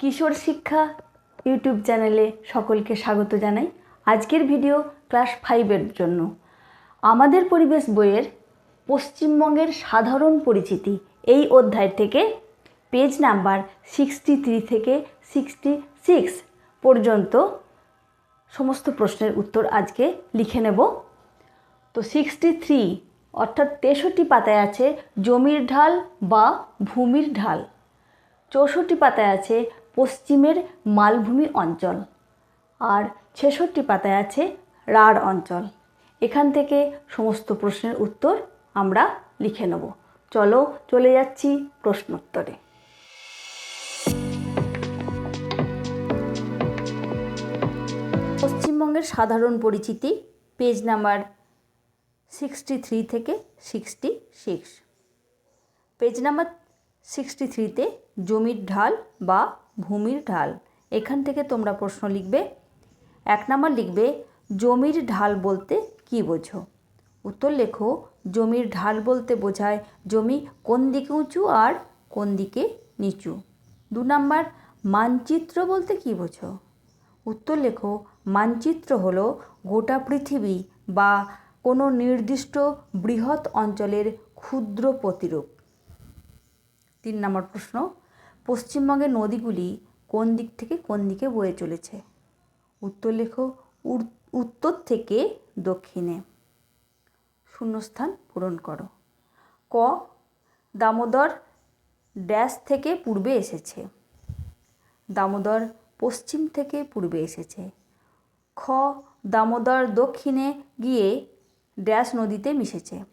কিশোর শিক্ষা ইউটিউব চ্যানেলে সকলকে স্বাগত জানাই। আজকের ভিডিও ক্লাস ফাইভের জন্য। আমাদের পরিবেশ বইয়ের পশ্চিমবঙ্গের সাধারণ পরিচিতি এই অধ্যায় থেকে পেজ নাম্বার সিক্সটি থ্রি থেকে সিক্সটি সিক্স পর্যন্ত সমস্ত প্রশ্নের উত্তর আজকে লিখে নেব। তো সিক্সটি থ্রি অর্থাৎ তেষট্টি পাতায় আছে জমির ঢাল বা ভূমির ঢাল। চৌষট্টি পাতায় আছে পশ্চিমের মালভূমি অঞ্চল। আর ছেষট্টি পাতায় আছে রাঢ় অঞ্চল। এখান থেকে সমস্ত প্রশ্নের উত্তর আমরা লিখে নেব। চলো চলে যাচ্ছি প্রশ্নোত্তরে। পশ্চিমবঙ্গের সাধারণ পরিচিতি, পেজ নাম্বার সিক্সটি থ্রি থেকে sixty six. Page number sixty থ্রিতে জমির ঢাল বা ভূমির ঢাল। এখান থেকে তোমরা প্রশ্ন লিখবে। এক নাম্বার লিখবে, জমির ঢাল বলতে কী বোঝো? উত্তর লেখো, জমির ঢাল বলতে বোঝায় জমি কোন দিকে উঁচু আর কোন দিকে নিচু। দু নাম্বার, মানচিত্র বলতে কী বোঝো? উত্তর লেখো, মানচিত্র হলো গোটা পৃথিবী বা কোনো নির্দিষ্ট বৃহৎ অঞ্চলের ক্ষুদ্র প্রতিরূপ। তিন নম্বর প্রশ্ন পশ্চিমবঙ্গের নদীগুলি কোন দিক থেকে কোন দিকে বয়ে চলেছে? উত্তর লেখো উত্তর থেকে দক্ষিণে। শূন্যস্থান পূরণ করো। ক, দামোদর ড্যাশ থেকে পূর্বে এসেছে। দামোদর পশ্চিম থেকে পূর্বে এসেছে। খ, দামোদর দক্ষিণে গিয়ে ড্যাশ নদীতে মিশেছে।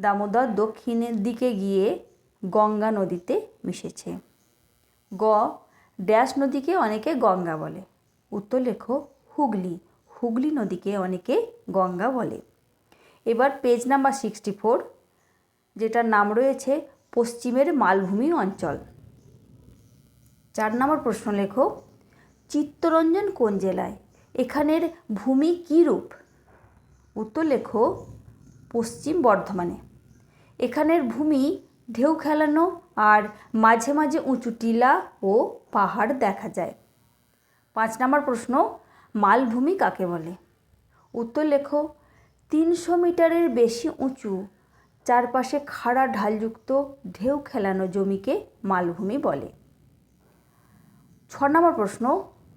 দামোদর দক্ষিণের দিকে গিয়ে গঙ্গা নদীতে মিশেছে। গ, ড্যাশ নদীকে অনেকে গঙ্গা বলে। উত্তর লেখো, হুগলি। হুগলি নদীকে অনেকে গঙ্গা বলে। এবার পেজ নাম্বার সিক্সটি ফোর যেটার নাম রয়েছে পশ্চিমের মালভূমি অঞ্চল। চার নম্বর প্রশ্ন লেখো, চিত্তরঞ্জন কোন জেলায়? এখানের ভূমি কী রূপ? উত্তর লেখো, পশ্চিম বর্ধমানে। এখানের ভূমি ঢেউ খেলানো আর মাঝে মাঝে উঁচু টিলা ও পাহাড় দেখা যায়। পাঁচ নম্বর প্রশ্ন, মালভূমি কাকে বলে? উত্তর লেখো, তিনশো মিটারের বেশি উঁচু, চারপাশে খাড়া ঢালযুক্ত ঢেউ খেলানো জমিকে মালভূমি বলে। ছ নম্বর প্রশ্ন,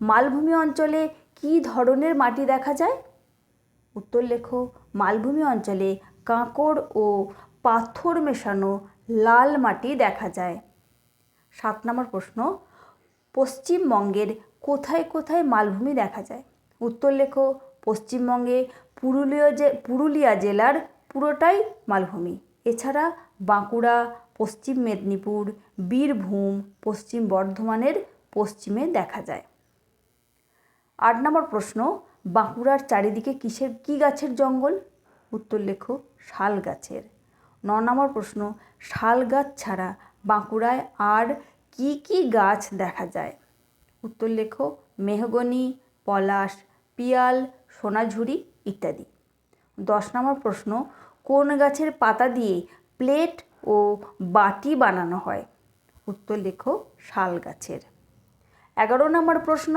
মালভূমি অঞ্চলে কী ধরনের মাটি দেখা যায়? উত্তর লেখো, মালভূমি অঞ্চলে কাঁকড় ও পাথর মেশানো লাল মাটি দেখা যায়। সাত নম্বর প্রশ্ন, পশ্চিমবঙ্গের কোথায় কোথায় মালভূমি দেখা যায়? উত্তর লেখো, পশ্চিমবঙ্গে পুরুলিয়া যে পুরুলিয়া জেলার পুরোটাই মালভূমি। এছাড়া বাঁকুড়া, পশ্চিম মেদিনীপুর, বীরভূম, পশ্চিম বর্ধমানের পশ্চিমে দেখা যায়। আট নম্বর প্রশ্ন, বাঁকুড়ার চারিদিকে কিসের, কী গাছের জঙ্গল? উত্তর লেখো, শাল গাছের। ন নম্বর প্রশ্ন, শাল গাছ ছাড়া বাঁকুড়ায় আর কি কি গাছ দেখা যায়? উত্তর লেখো, মেহগনি, পলাশ, পিয়াল, সোনাঝুরি ইত্যাদি। দশ নম্বর প্রশ্ন, কোন গাছের পাতা দিয়ে প্লেট ও বাটি বানানো হয়? উত্তর লেখো, শাল গাছের। এগারো নম্বর প্রশ্ন,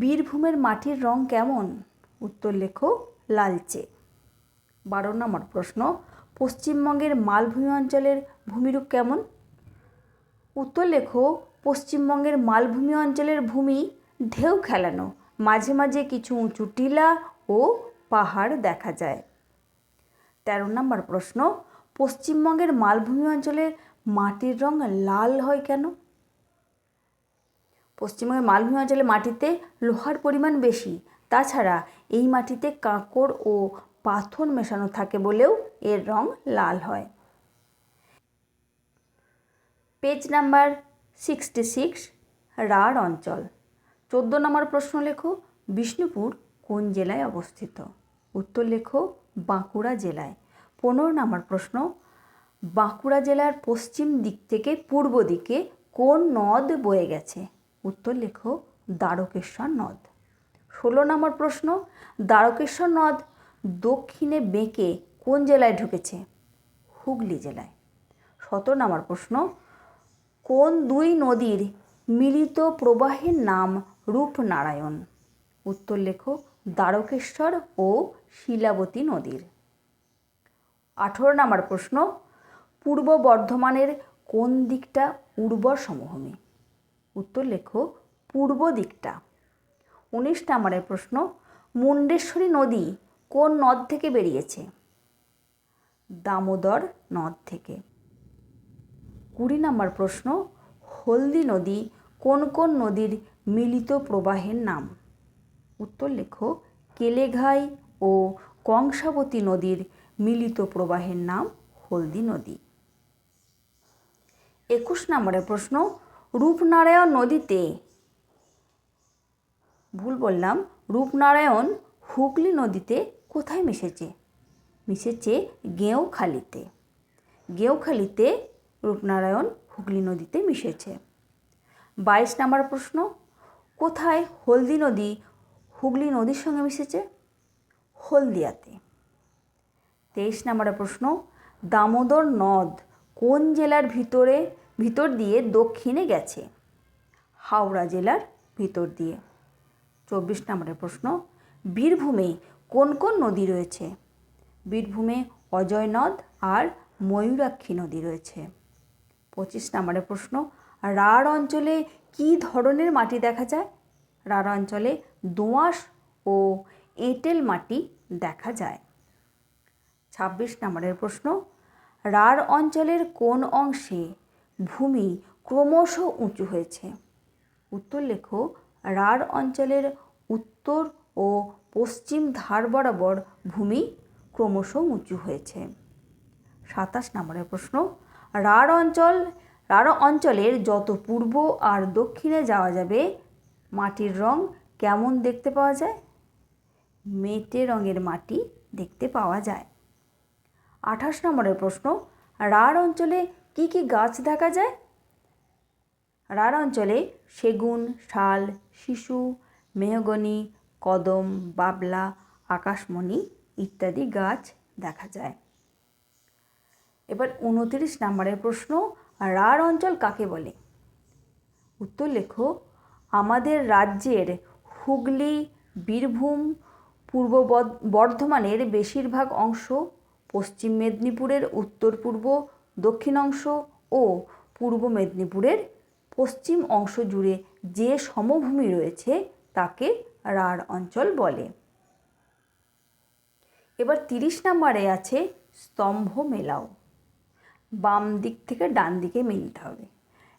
বীরভূমের মাটির রং কেমন? উত্তর লেখো, লালচে। বারো নম্বর প্রশ্ন পশ্চিমবঙ্গের মালভূমি অঞ্চলের ভূমিরূপ কেমন? উত্তর লেখো, পশ্চিমবঙ্গের মালভূমি অঞ্চলের ভূমি ঢেউ খেলানো। মাঝে মাঝে কিছু উঁচু টিলা ও পাহাড় দেখা যায়। তেরো নম্বর প্রশ্ন, পশ্চিমবঙ্গের মালভূমি অঞ্চলের মাটির রং লাল হয় কেন? পশ্চিমবঙ্গের মালভূমি অঞ্চলে মাটিতে লোহার পরিমাণ বেশি। তাছাড়া এই মাটিতে কাঁকড় ও পাথর মেশানো থাকে বলেও এর রং লাল হয়। পেজ নাম্বার সিক্সটি সিক্স, রাঢ় অঞ্চল। চোদ্দ নম্বর প্রশ্ন লেখো, বিষ্ণুপুর কোন জেলায় অবস্থিত? উত্তর লেখো, বাঁকুড়া জেলায়। পনেরো নম্বর প্রশ্ন, বাঁকুড়া জেলার পশ্চিম দিক থেকে পূর্ব দিকে কোন নদ বয়ে গেছে? উত্তর লেখো, দ্বারকেশ্বর নদ। ষোলো নম্বর প্রশ্ন, দ্বারকেশ্বর নদ দক্ষিণে বেঁকে কোন জেলায় ঢুকেছে? হুগলি জেলায়। সতেরো নম্বর প্রশ্ন, কোন দুই নদীর মিলিত প্রবাহের নাম রূপনারায়ণ? উত্তর লেখো, দ্বারকেশ্বর ও শিলাবতী নদীর। আঠেরো নম্বর প্রশ্ন, পূর্ব বর্ধমানের কোন দিকটা উর্বর সমভূমি? উত্তর লেখো, পূর্ব দিকটা। উনিশ নম্বরের প্রশ্ন, মুন্ডেশ্বরী নদী কোন নদ থেকে বেরিয়েছে? দামোদর নদ থেকে। কুড়ি নম্বর প্রশ্ন, হলদি নদী কোন কোন নদীর মিলিত প্রবাহের নাম? উত্তর লেখো, কেলেঘাই ও কংসাবতী নদীর মিলিত প্রবাহের নাম হলদি নদী। একুশ নম্বরের প্রশ্ন, রূপনারায়ণ নদীতে, ভুল বললাম, রূপনারায়ণ হুগলি নদীতে কোথায় মিশেছে? মিশেছে গেঁওখালিতে। গেঁওখালিতে রূপনারায়ণ হুগলি নদীতে মিশেছে। বাইশ নম্বর প্রশ্ন, কোথায় হলদি নদী হুগলি নদীর সঙ্গে মিশেছে? হলদিয়াতে। তেইশ নম্বরের প্রশ্ন, দামোদর নদ কোন জেলার ভিতরে, ভিতর দিয়ে দক্ষিণে গেছে? হাওড়া জেলার ভিতর দিয়ে। চব্বিশ নম্বরের প্রশ্ন, বীরভূমে কোন কোন নদী রয়েছে? বীরভূমে অজয় নদ আর ময়ূরাক্ষী নদী রয়েছে। পঁচিশ নম্বরের প্রশ্ন, রাঢ় অঞ্চলে কী ধরনের মাটি দেখা যায়? রাঢ় অঞ্চলে দোঁয়াশ ও এঁটেল মাটি দেখা যায়। ছাব্বিশ নম্বরের প্রশ্ন, রাঢ় অঞ্চলের কোন অংশে ভূমি ক্রমশ উঁচু হয়েছে? উত্তর লেখো, রাঢ় অঞ্চলের উত্তর ও পশ্চিম ধার বরাবর ভূমি ক্রমশ উঁচু হয়েছে। সাতাশ নম্বরের প্রশ্ন, রাঢ় অঞ্চল, রাঢ় অঞ্চলের যত পূর্ব আর দক্ষিণে যাওয়া যাবে, মাটির রং কেমন দেখতে পাওয়া যায়? মেটে রঙের মাটি দেখতে পাওয়া যায়। আঠাশ নম্বরের প্রশ্ন, রাঢ় অঞ্চলে কি কি গাছ দেখা যায়? রাঢ় অঞ্চলে সেগুন, শাল, শিশু, মেহগনি কদম, বাবলা, আকাশমণি ইত্যাদি গাছ দেখা যায়। এবার উনতিরিশ নম্বরের প্রশ্ন, রাঢ় অঞ্চল কাকে বলে? উত্তর লেখো, আমাদের রাজ্যের হুগলি, বীরভূম, পূর্ব বর্ধমানের বেশিরভাগ অংশ, পশ্চিম মেদিনীপুরের উত্তর পূর্ব, দক্ষিণ অংশ ও পূর্ব মেদিনীপুরের পশ্চিম অংশ জুড়ে যে সমভূমি রয়েছে তাকে রাঢ় অঞ্চল বলে। এবার তিরিশ নম্বরে আছে স্তম্ভ মেলাও। বাম দিক থেকে ডান দিকে মিলতে হবে।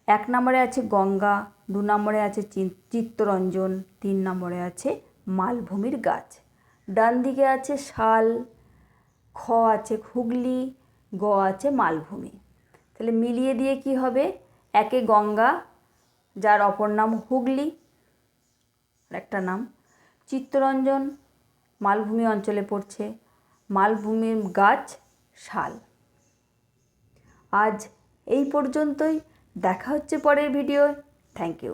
এক নম্বরে আছে গঙ্গা, দু নম্বরে আছে চিত্তরঞ্জন, তিন নম্বরে আছে মালভূমির গাছ। ডান দিকে আছে শাল, খ আছে হুগলি, গ আছে মালভূমি। তাহলে মিলিয়ে দিয়ে কি হবে? একে গঙ্গা, যার অপর নাম হুগলি একটা নাম চিত্তরঞ্জন মালভূমি অঞ্চলে পড়ছে। মালভূমির গাছ শাল। আজ এই পর্যন্তই। দেখা হচ্ছে পরের ভিডিও থ্যাংক ইউ।